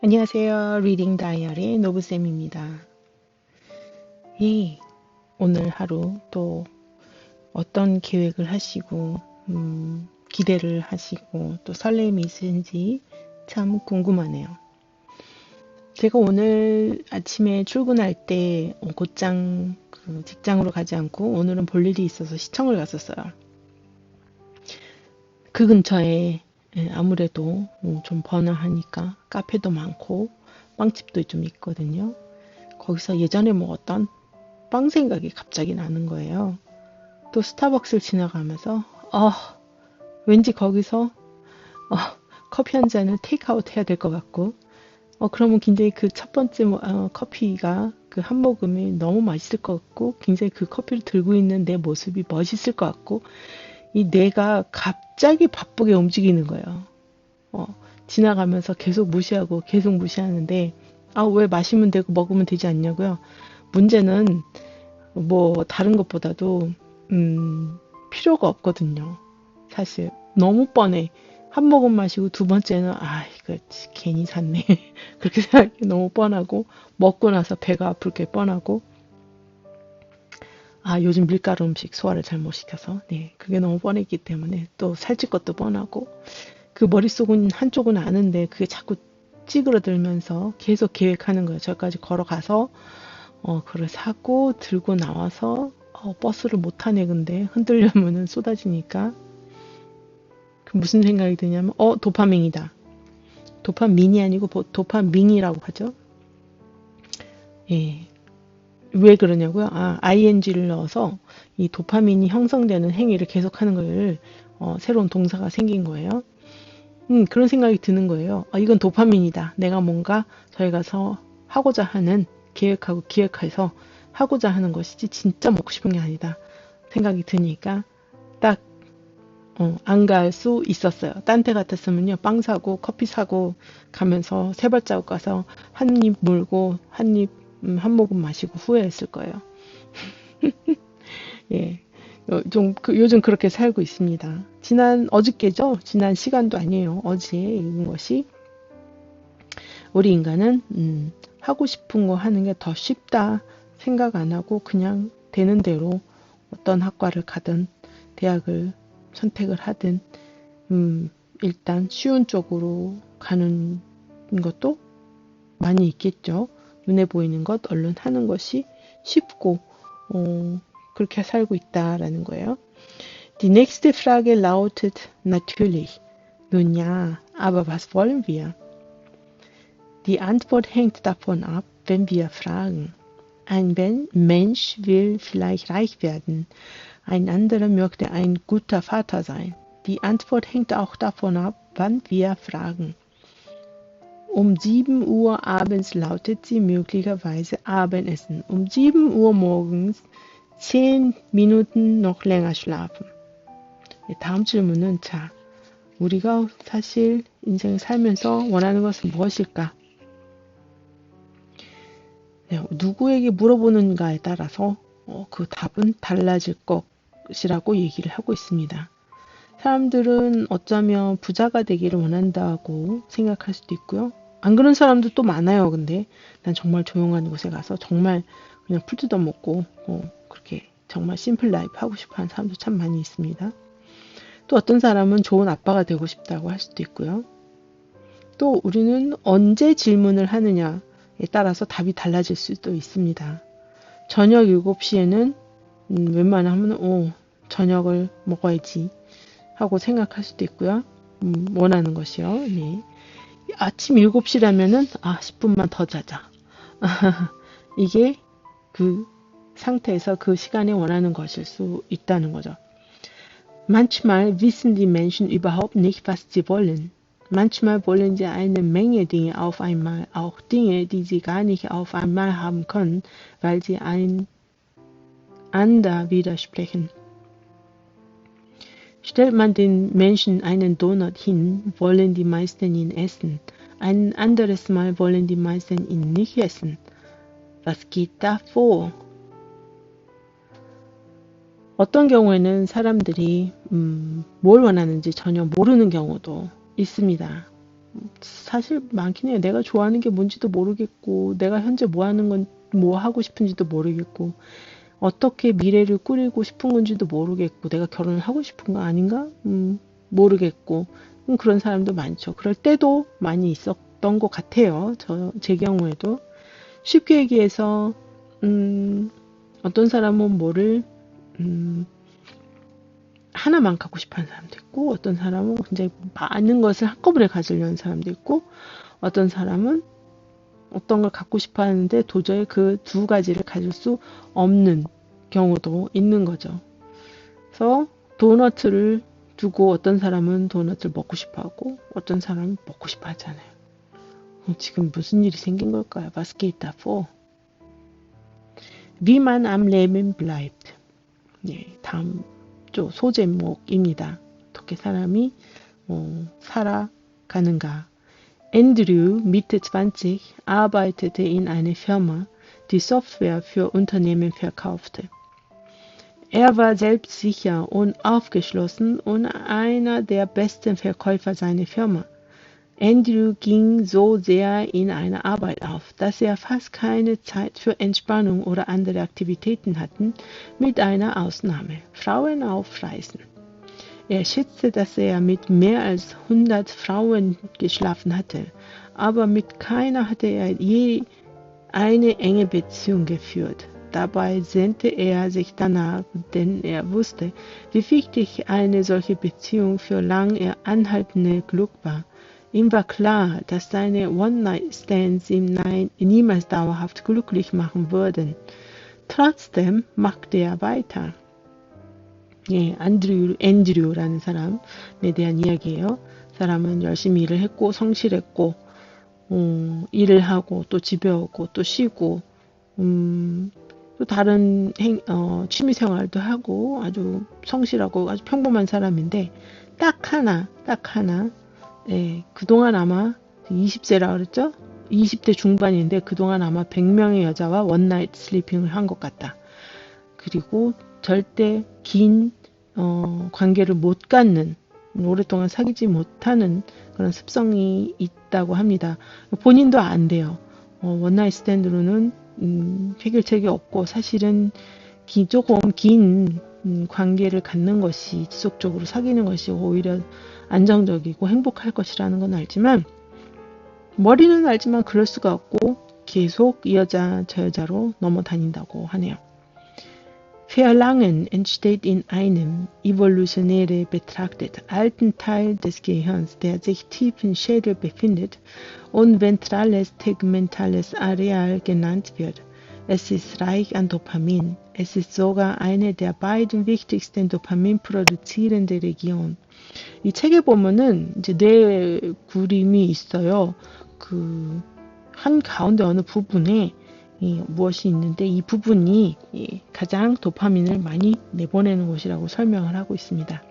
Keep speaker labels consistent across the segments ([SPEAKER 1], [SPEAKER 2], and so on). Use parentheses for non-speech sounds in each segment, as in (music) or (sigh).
[SPEAKER 1] 안녕하세요. 리딩 다이어리 노브쌤입니다. 예, 오늘 하루 또 어떤 계획을 하시고, 음, 기대를 하시고, 또 설렘이 있으신지 참 궁금하네요. 제가 오늘 아침에 출근할 때 곧장 그 직장으로 가지 않고 오늘은 볼 일이 있어서 시청을 갔었어요. 그 근처에 예, 아무래도 음, 좀 번화하니까 카페도 많고 빵집도 좀 있거든요. 거기서 예전에 먹었던 빵 생각이 갑자기 나는 거예요. 또 스타벅스를 지나가면서 어, 왠지 거기서 어, 커피 한 잔을 테이크아웃 해야 될 것 같고 어, 그러면 굉장히 그 첫 번째 뭐, 어, 커피가 그 한 모금이 너무 맛있을 것 같고 굉장히 그 커피를 들고 있는 내 모습이 멋있을 것 같고 이 뇌가 갑자기 바쁘게 움직이는 거예요. 어, 지나가면서 계속 무시하고 계속 무시하는데 아 왜 마시면 되고 먹으면 되지 않냐고요. 문제는 뭐 다른 것보다도 음, 필요가 없거든요. 사실 너무 뻔해. 한 모금 마시고 두 번째는 아 이거 괜히 샀네 (laughs) 그렇게 생각이 너무 뻔하고 먹고 나서 배가 아플 게 뻔하고 아, 요즘 밀가루 음식 소화를 잘못 시켜서, 네, 그게 너무 뻔했기 때문에 또 살찔 것도 뻔하고, 그 머릿속은 한쪽은 아는데 그게 자꾸 찌그러들면서 계속 계획하는 거예요. 저까지 걸어가서, 어, 그걸 사고, 들고 나와서, 어, 버스를 못 타네, 근데. 흔들려면은 쏟아지니까. 그 무슨 생각이 드냐면, 어, 도파민이다. 도파민이 아니고 도파민이라고 하죠. 예. 왜 그러냐고요? 아, ing를 넣어서 이 도파민이 형성되는 행위를 계속하는 걸 어, 새로운 동사가 생긴 거예요. 음, 그런 생각이 드는 거예요. 아, 이건 도파민이다. 내가 뭔가 저희 가 서 하고자 하는 계획하고 기획해서 하고자 하는 것이지 진짜 먹고 싶은 게 아니다. 생각이 드니까 딱 어, 안 갈 수 있었어요. 딴 때 같았으면요. 빵 사고 커피 사고 가면서 세 발자국 가서 한 입 물고 한입 음, 한 모금 마시고 후회했을 거예요. (laughs) 예. 어, 좀 그, 요즘 그렇게 살고 있습니다. 지난 어저께죠? 지난 시간도 아니에요. 어제 읽은 것이 우리 인간은 음, 하고 싶은 거 하는 게 더 쉽다 생각 안 하고 그냥 되는 대로 어떤 학과를 가든 대학을 선택을 하든 음, 일단 쉬운 쪽으로 가는 것도 많이 있겠죠. 눈에 보이는 것 얼른 하는 것이 쉽고 어, 그렇게 살고 있다라는 거예요. Die nächste Frage lautet natürlich, nun ja, aber was wollen wir? Die Antwort hängt davon ab, wenn wir fragen. Ein Mensch will vielleicht reich werden, ein anderer möchte ein guter Vater sein. Die Antwort hängt auch davon ab, wann wir fragen. Um 7 Uhr abends lautet sie möglicherweise Abendessen. Um 7 Uhr morgens 10 Minuten noch länger schlafen. 다음 질문은 자, 우리가 사실 인생을 살면서 원하는 것은 무엇일까? 네, 누구에게 물어보는가에 따라서 어, 그 답은 달라질 것이라고 얘기를 하고 있습니다. 사람들은 어쩌면 부자가 되기를 원한다고 생각할 수도 있고요. 안 그런 사람도 또 많아요. 근데 난 정말 조용한 곳에 가서 정말 그냥 풀 뜯어 먹고 어, 그렇게 정말 심플 라이프 하고 싶어 하는 사람도 참 많이 있습니다. 또 어떤 사람은 좋은 아빠가 되고 싶다고 할 수도 있고요. 또 우리는 언제 질문을 하느냐에 따라서 답이 달라질 수도 있습니다. 저녁 7시에는 음, 웬만하면 오, 저녁을 먹어야지 하고 생각할 수도 있고요. 음, 원하는 것이요. 네. 아침 7시라면은 아 10분만 더 자자. 이게 그 상태에서 그 시간에 원하는 것일 수 있다는 거죠. Manchmal wissen die Menschen überhaupt nicht, was sie wollen. Manchmal wollen sie eine Menge Dinge auf einmal, auch Dinge, die sie gar nicht auf einmal haben können, weil sie einander widersprechen. Stellt man den Menschen einen Donut hin, wollen die meisten ihn essen. Ein anderes Mal wollen die meisten ihn nicht essen. Was geht da vor? 어떤 경우에는 사람들이 음, 뭘 원하는지 전혀 모르는 경우도 있습니다. 사실 많긴 해요. 내가 좋아하는 게 뭔지도 모르겠고, 내가 현재 뭐 하는 건, 뭐 하고 싶은지도 모르겠고, 어떻게 미래를 꾸리고 싶은 건지도 모르겠고, 내가 결혼을 하고 싶은 거 아닌가? 음, 모르겠고, 음, 그런 사람도 많죠. 그럴 때도 많이 있었던 것 같아요. 저, 제 경우에도. 쉽게 얘기해서, 음, 어떤 사람은 뭐를, 음, 하나만 갖고 싶어 하는 사람도 있고, 어떤 사람은 굉장히 많은 것을 한꺼번에 가지려는 사람도 있고, 어떤 사람은 어떤 걸 갖고 싶어 하는데 도저히 그 두 가지를 가질 수 없는 경우도 있는 거죠. 그래서 도너트를 두고 어떤 사람은 도너트를 먹고 싶어 하고, 어떤 사람은 먹고 싶어 하잖아요. 지금 무슨 일이 생긴 걸까요? Da vor? Wie man am Leben bleibt. 예, 다음 조 소제목입니다. 어떻게 사람이 어, 살아가는가. Andrew, Mitte 20, arbeitete in einer Firma, die Software für Unternehmen verkaufte. Er war selbstsicher und aufgeschlossen und einer der besten Verkäufer seiner Firma. Andrew ging so sehr in eine Arbeit auf, dass er fast keine Zeit für Entspannung oder andere Aktivitäten hatte, mit einer Ausnahme, Frauen auf Reisen. Er schätzte, dass er mit mehr als 100 Frauen geschlafen hatte, aber mit keiner hatte er je eine enge Beziehung geführt. Dabei sehnte er sich danach, denn er wusste, wie wichtig eine solche Beziehung für lang anhaltende Glück war. Ihm war klar, dass seine One-Night-Stands ihm niemals dauerhaft glücklich machen würden. Trotzdem machte er weiter. 예, 안드류, 앤드류라는 사람에 대한 이야기예요. 사람은 열심히 일을 했고 성실했고 음, 일을 하고 또 집에 오고 또 쉬고 음, 또 다른 행, 어, 취미 생활도 하고 아주 성실하고 아주 평범한 사람인데 딱 하나 딱 하나 예, 그동안 아마 20세라 그랬죠? 20대 중반인데 그동안 아마 100명의 여자와 원나잇 슬리핑을 한 것 같다. 그리고 절대 긴 어, 관계를 못 갖는 오랫동안 사귀지 못하는 그런 습성이 있다고 합니다. 본인도 안 돼요. 어, 원나잇 스탠드로는 음, 해결책이 없고 사실은 기, 조금 긴 음, 관계를 갖는 것이 지속적으로 사귀는 것이 오히려 안정적이고 행복할 것이라는 건 알지만 머리는 알지만 그럴 수가 없고 계속 이 여자 저 여자로 넘어다닌다고 하네요. Verlangen entsteht in einem evolutionäre betrachtet alten Teil des Gehirns, der sich tief im Schädel befindet und ventrales tegmentales Areal genannt wird. Es ist reich an Dopamin. Es ist sogar eine der beiden wichtigsten 도파민produzierende Regionen. 이 책에 보면은 이제 뇌 구림이 있어요. 그 한 가운데 어느 부분에 이 무엇이 있는데 이 부분이 이 가장 도파민을 많이 내보내는 곳이라고 설명을 하고 있습니다.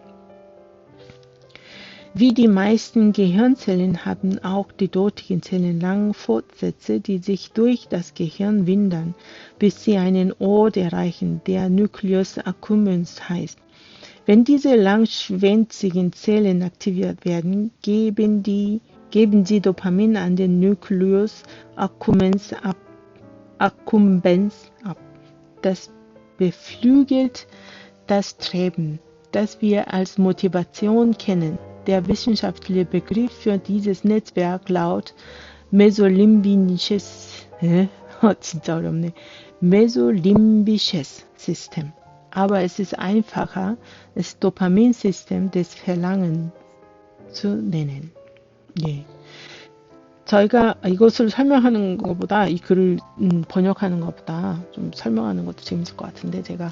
[SPEAKER 1] Wie die meisten Gehirnzellen haben auch die dortigen Zellen lange Fortsätze, die sich durch das Gehirn windern, bis sie einen Ort erreichen, der Nucleus accumbens heißt. Wenn diese langschwänzigen Zellen aktiviert werden, geben, die, geben sie Dopamin an den Nucleus accumbens ab. Akkumbenz ab. Das beflügelt das Streben, das wir als Motivation kennen. Der wissenschaftliche Begriff für dieses Netzwerk lautet mesolimbisches, (laughs) mesolimbisches System. Aber es ist einfacher, das Dopaminsystem des Verlangens zu nennen. Yeah. 저희가 이것을 설명하는 것보다 이 글을 번역하는 것보다 좀 설명하는 것도 재밌을 것 같은데 제가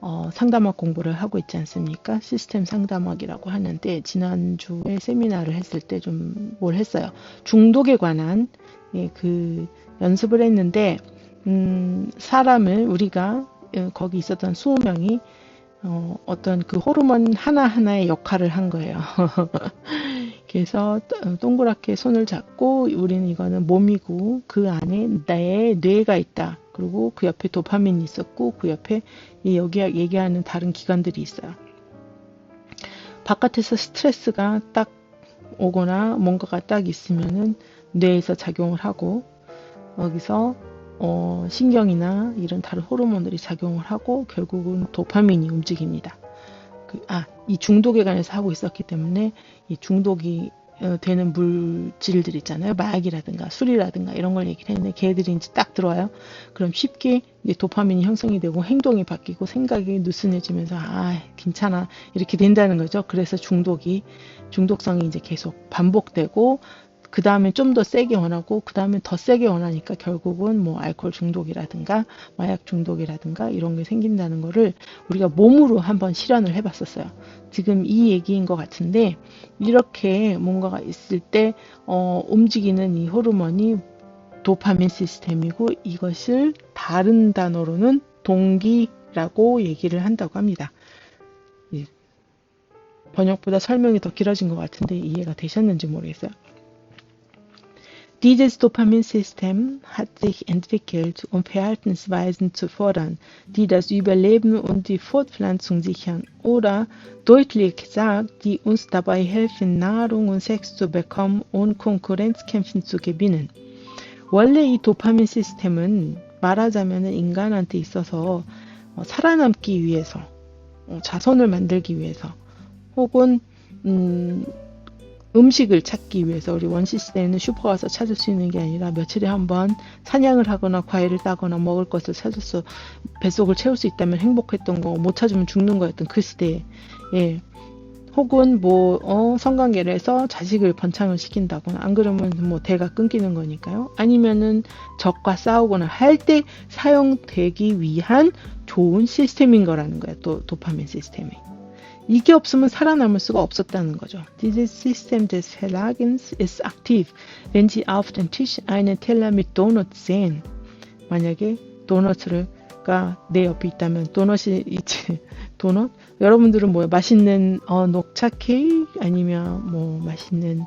[SPEAKER 1] 어, 상담학 공부를 하고 있지 않습니까? 시스템 상담학이라고 하는데 지난주에 세미나를 했을 때 좀 뭘 했어요. 중독에 관한 예, 그 연습을 했는데 음, 사람을 우리가 예, 거기 있었던 20명이 어, 어떤 그 호르몬 하나하나의 역할을 한 거예요. (laughs) 그래서 동그랗게 손을 잡고 우리는 이거는 몸이고 그 안에 나의 뇌가 있다. 그리고 그 옆에 도파민이 있었고 그 옆에 여기 얘기하는 다른 기관들이 있어요. 바깥에서 스트레스가 딱 오거나 뭔가가 딱 있으면은 뇌에서 작용을 하고 여기서 어, 신경이나 이런 다른 호르몬들이 작용을 하고 결국은 도파민이 움직입니다. 그, 아, 이 중독에 관해서 하고 있었기 때문에 이 중독이 어, 되는 물질들 있잖아요. 마약이라든가 술이라든가 이런 걸 얘기를 했는데 이제 딱 들어와요. 그럼 쉽게 도파민이 형성이 되고 행동이 바뀌고 생각이 느슨해지면서 아 괜찮아 이렇게 된다는 거죠. 그래서 중독이 중독성이 이제 계속 반복되고 그 다음에 좀 더 세게 원하고 그 다음에 더 세게 원하니까 결국은 뭐 알코올 중독이라든가 마약 중독이라든가 이런 게 생긴다는 거를 우리가 몸으로 한번 실현을 해봤었어요. 지금 이 얘기인 것 같은데 이렇게 뭔가가 있을 때 어, 움직이는 이 호르몬이 도파민 시스템이고 이것을 다른 단어로는 동기라고 얘기를 한다고 합니다. 예. 번역보다 설명이 더 길어진 것 같은데 이해가 되셨는지 모르겠어요. Dieses Dopaminsystem hat sich entwickelt, um Verhaltensweisen zu fordern, die das Überleben und die Fortpflanzung sichern oder deutlich gesagt, die uns dabei helfen, Nahrung und Sex zu bekommen und Konkurrenzkämpfen zu gewinnen. 원래 이 도파민 시스템은 말하자면 인간한테 있어서 어, 살아남기 위해서, 어, 자손을 만들기 위해서, 혹은 음, 음식을 찾기 위해서 우리 원시 시대에는 슈퍼 가서 찾을 수 있는 게 아니라 며칠에 한 번 사냥을 하거나 과일을 따거나 먹을 것을 찾아서 뱃속을 채울 수 있다면 행복했던 거, 못 찾으면 죽는 거였던 그 시대에, 예. 혹은 뭐, 어, 성관계를 해서 자식을 번창을 시킨다거나, 안 그러면 뭐 대가 끊기는 거니까요. 아니면은 적과 싸우거나 할 때 사용되기 위한 좋은 시스템인 거라는 거예요. 또 도파민 시스템이. 이게 없으면 살아남을 수가 없었다는 거죠. Dieses System des Verlagens ist aktiv, wenn Sie auf dem Tisch einen Teller mit Donuts sehen. 만약에 도넛을가 내 옆에 있다면 도넛이 있지. (laughs) 도넛? 여러분들은 뭐요? 맛있는 어, 녹차 케이크 아니면 뭐 맛있는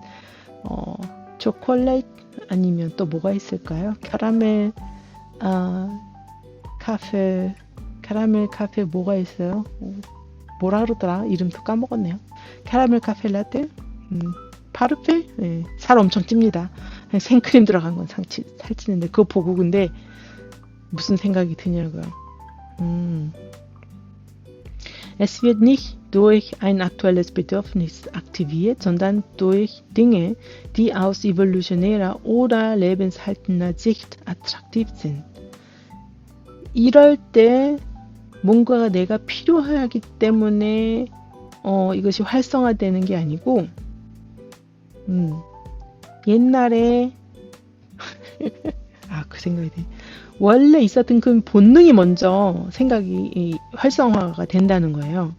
[SPEAKER 1] 어, 초콜릿 아니면 또 뭐가 있을까요? 카라멜 아, 카페 카라멜 카페 뭐가 있어요? 뭐라 그러더라 이름도 까먹었네요 캐러멜 카페 라떼 음, 파르페 예, 살 엄청 찝니다 생크림 들어간 건 상치, 살찌는데 그거 보고 근데 무슨 생각이 드냐고요 음. Es wird nicht durch ein aktuelles Bedürfnis aktiviert, sondern durch Dinge, die aus evolutionärer oder lebenshaltender Sicht attraktiv sind. 이럴 때 뭔가가 내가 필요하기 때문에 어, 이것이 활성화되는 게 아니고 음, 옛날에 아 그 생각이 돼. 원래 있었던 그 본능이 먼저 생각이 활성화가 된다는 거예요.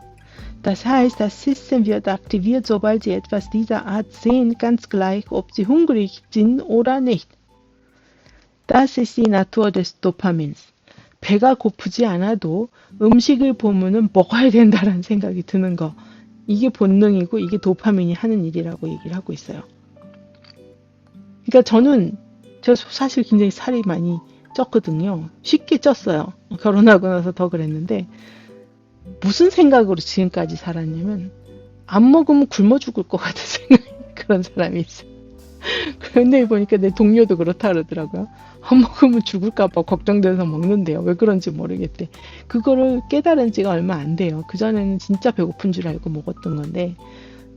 [SPEAKER 1] Das heißt, das System wird aktiviert, sobald Sie etwas dieser Art sehen, ganz gleich, ob Sie hungrig sind oder nicht. Das ist die Natur des Dopamins. 배가 고프지 않아도 음식을 보면은 먹어야 된다라는 생각이 드는 거. 이게 본능이고 이게 도파민이 하는 일이라고 얘기를 하고 있어요. 그러니까 저는 저 사실 굉장히 살이 많이 쪘거든요. 쉽게 쪘어요. 결혼하고 나서 더 그랬는데 무슨 생각으로 지금까지 살았냐면 안 먹으면 굶어 죽을 것 같은 (laughs) 생각 그런 사람이 있어요. 그런데 보니까 내 동료도 그렇다 그러더라고요. 안 먹으면 죽을까봐 걱정돼서 먹는데요. 왜 그런지 모르겠대. 그거를 깨달은 지가 얼마 안 돼요. 그전에는 진짜 배고픈 줄 알고 먹었던 건데,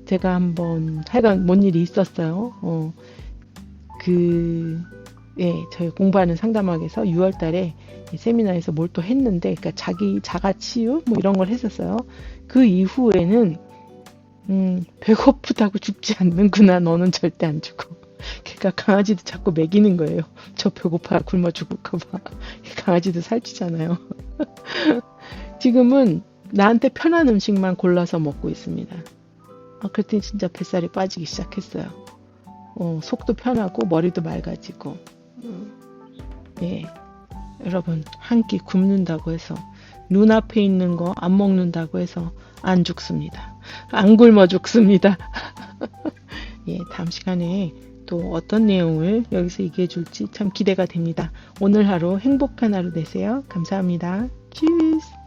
[SPEAKER 1] 제가 한번, 하여간 뭔 일이 있었어요. 어, 그, 예, 저희 공부하는 상담학에서 6월 달에 세미나에서 뭘 또 했는데, 그러니까 자기 자가 치유? 뭐 이런 걸 했었어요. 그 이후에는, 음, 배고프다고 죽지 않는구나. 너는 절대 안 죽어. 걔가 강아지도 자꾸 먹이는 거예요. 저 배고파 굶어 죽을까봐. 강아지도 살찌잖아요. (laughs) 지금은 나한테 편한 음식만 골라서 먹고 있습니다. 아, 그랬더니 진짜 뱃살이 빠지기 시작했어요. 어, 속도 편하고 머리도 맑아지고. 음, 예. 여러분, 한 끼 굶는다고 해서 눈앞에 있는 거 안 먹는다고 해서 안 죽습니다. 안 굶어 죽습니다. (laughs) 예, 다음 시간에 또 어떤 내용을 여기서 얘기해 줄지 참 기대가 됩니다. 오늘 하루 행복한 하루 되세요. 감사합니다. Tschüss.